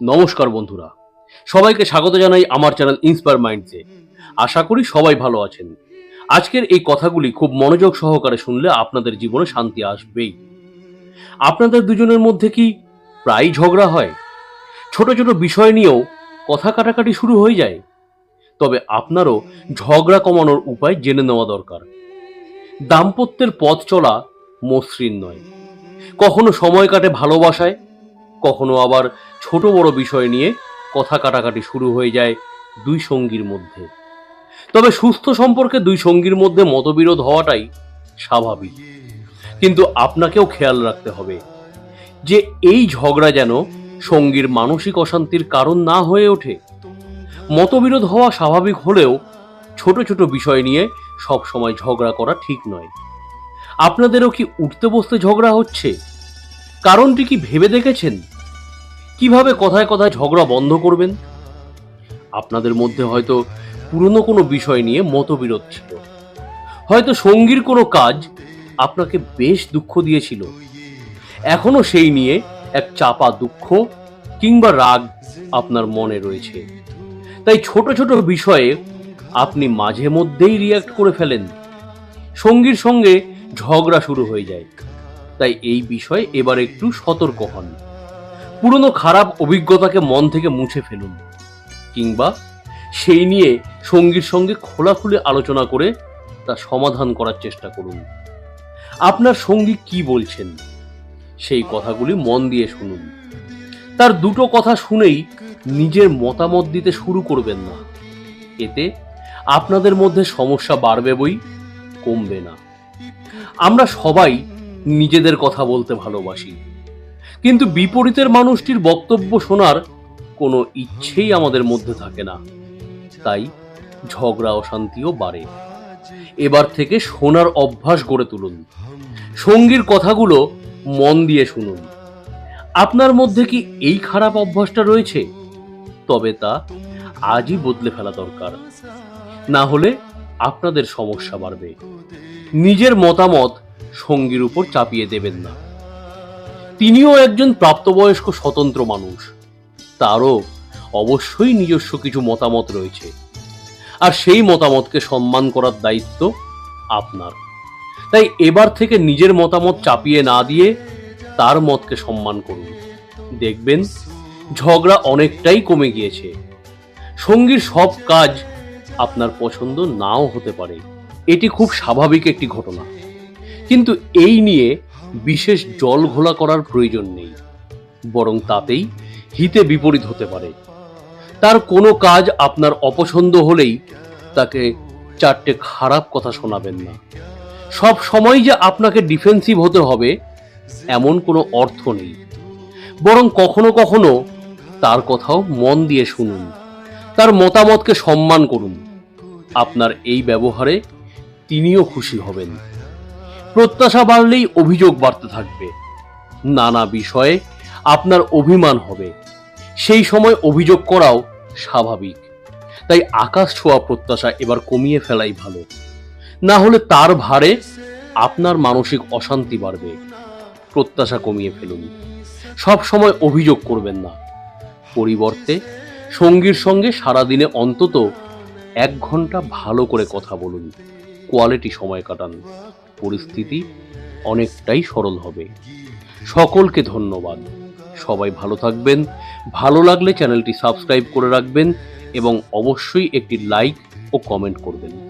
নমস্কার বন্ধুরা। সবাইকে স্বাগত জানাই আমার চ্যানেল ইন্সপায়ার মাইন্ডসে আশা করি সবাই ভালো আছেন। আজকের এই কথাগুলি খুব মনোযোগ সহকারে শুনলে আপনাদের জীবনে শান্তি আসবেই। আপনাদের দুজনের মধ্যে কি প্রায় ঝগড়া হয়? ছোট ছোট বিষয় নিয়েও কথা কাটাকাটি শুরু হয়ে যায়। তবে আপনারও ঝগড়া কমানোর উপায় জেনে নেওয়া দরকার। দাম্পত্যের পথ চলা মসৃণ নয়। কখনো সময় কাটে ভালোবাসায়, কখনো আবার ছোট বড় বিষয় নিয়ে কথা কাটাকাটি শুরু হয়ে যায় দুই সঙ্গীর মধ্যে। তবে সুস্থ সম্পর্কে দুই সঙ্গীর মধ্যে মতবিরোধ হওয়াটাই স্বাভাবিক। কিন্তু আপনাকেও খেয়াল রাখতে হবে যে এই ঝগড়া যেন সঙ্গীর মানসিক অশান্তির কারণ না হয়ে ওঠে। মতবিরোধ হওয়া স্বাভাবিক হলেও ছোট ছোট বিষয় নিয়ে সব সময় ঝগড়া করা ঠিক নয়। আপনাদেরও কি উঠতে বসতে ঝগড়া হচ্ছে? কারণটি কি ভেবে দেখেছেন? কীভাবে কথায় কথায় ঝগড়া বন্ধ করবেন? আপনাদের মধ্যে হয়তো পুরনো কোনো বিষয় নিয়ে মতবিরোধ ছিল। হয়তো সঙ্গীর কোনো কাজ আপনাকে বেশ দুঃখ দিয়েছিল। এখনও সেই নিয়ে এক চাপা দুঃখ কিংবা রাগ আপনার মনে রয়েছে। তাই ছোট ছোট বিষয়ে আপনি মাঝে মধ্যেই রিয়াক্ট করে ফেলেন। সঙ্গীর সঙ্গে ঝগড়া শুরু হয়ে যায়। তাই এই বিষয়ে এবার একটু সতর্ক হন। পুরনো খারাপ অভিজ্ঞতাকে মন থেকে মুছে ফেলুন। কিংবা সেই নিয়ে সঙ্গীর সঙ্গে খোলাখুলি আলোচনা করে তা সমাধান করার চেষ্টা করুন। আপনার সঙ্গী কি বলছেন? সেই কথাগুলি মন দিয়ে শুনুন। তার দুটো কথা শুনেই নিজের মতামত দিতে শুরু করবেন না। এতে আপনাদের মধ্যে সমস্যা বাড়বে বই কমবে না। আমরা সবাই নিজেদের কথা বলতে ভালোবাসি। কিন্তু বিপরীতের মানুষটির বক্তব্য শোনার কোনো ইচ্ছেই আমাদের মধ্যে থাকে না। তাই ঝগড়া অশান্তিও বাড়ে। এবার থেকে শোনার অভ্যাস গড়ে তুলুন। সঙ্গীর কথাগুলো মন দিয়ে শুনুন। আপনার মধ্যে কি এই খারাপ অভ্যাসটা রয়েছে? তবে তা আজই বদলে ফেলা দরকার। না হলে আপনাদের সমস্যা বাড়বে। নিজের মতামত সঙ্গীর উপর চাপিয়ে দেবেন না। তিনিও একজন প্রাপ্তবয়স্ক স্বতন্ত্র মানুষ। তারও অবশ্যই নিজস্ব কিছু মতামত রয়েছে। আর সেই মতামতকে সম্মান করার দায়িত্ব আপনার। তাই এবার থেকে নিজের মতামত চাপিয়ে না দিয়ে তার মতকে সম্মান করুন। দেখবেন, ঝগড়া অনেকটাই কমে গিয়েছে। সঙ্গীর সব কাজ আপনার পছন্দ নাও হতে পারে। এটি খুব স্বাভাবিক একটি ঘটনা। কিন্তু এই নিয়ে বিশেষ জল ঘোলা করার প্রয়োজন নেই, বরং তাতেই হিতে বিপরীত হতে পারে। তার কোনো কাজ আপনার অপছন্দ হলেই তাকে চারটে খারাপ কথা শোনাবেন না। সব সময় যে আপনাকে ডিফেন্সিভ হতে হবে, এমন কোনো অর্থ নেই। বরং কখনো কখনো তার কথাও মন দিয়ে শুনুন, তার মতামতকে সম্মান করুন। আপনার এই ব্যবহারে তিনিও খুশি হবেন। প্রত্যাশা বাড়লেই অভিযোগ বাড়তে থাকবে। নানা বিষয়ে আপনার অভিমান হবে। সেই সময় অভিযোগ করাও স্বাভাবিক। তাই আকাশ ছোঁয়া প্রত্যাশা এবার কমিয়ে ফেলাই ভালো। না হলে তার ভারে আপনার মানসিক অশান্তি বাড়বে। প্রত্যাশা কমিয়ে ফেলুন। সব সময় অভিযোগ করবেন না। পরিবর্তে সঙ্গীর সঙ্গে সারাদিনে অন্তত এক ঘণ্টা ভালো করে কথা বলুন। কোয়ালিটি সময় কাটান। পরিস্থিতি অনেকটাই সরল হবে। সকলকে ধন্যবাদ। সবাই ভালো থাকবেন। ভালো লাগলে চ্যানেলটি সাবস্ক্রাইব করে রাখবেন এবং অবশ্যই একটি লাইক ও কমেন্ট করবেন।